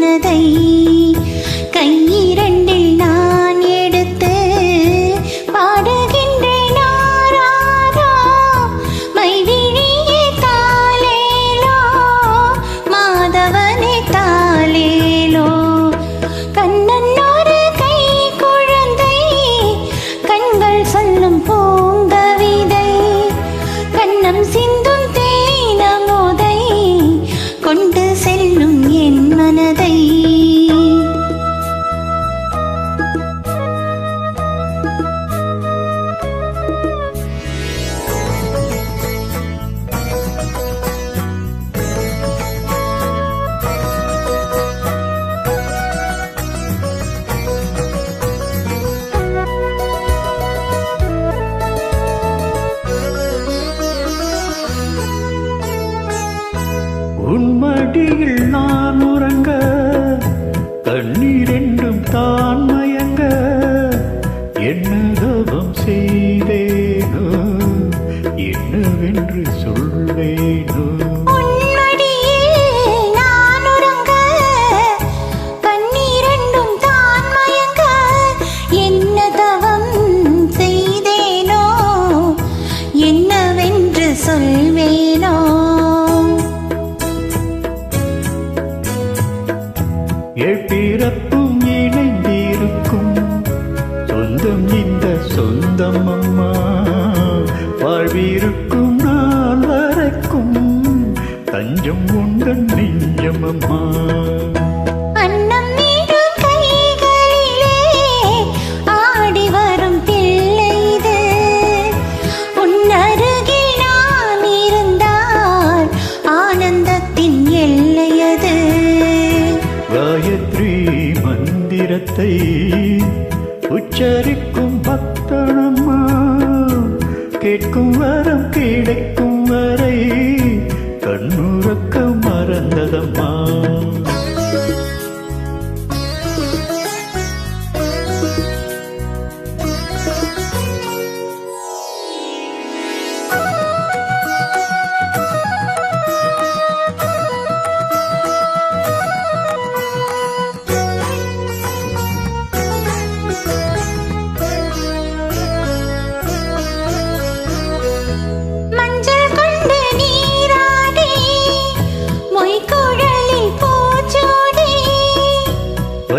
மனதை on சொந்தம் அம்மா வாழ்விருக்கும் நாள் வரைக்கும் தஞ்சம் உண்டன் நெஞ்சம் அம்மா காயத்ரி மந்திரத்தை உச்சரிக்கும் கேட்கும் வரம் கிடைக்கும் வரை கண்ணுறக்க மறந்ததம்மா.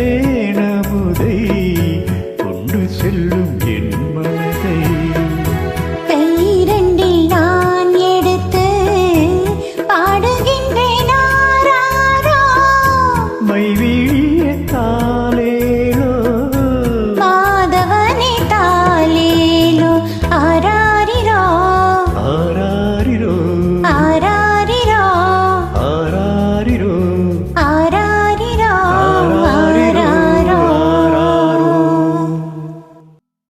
से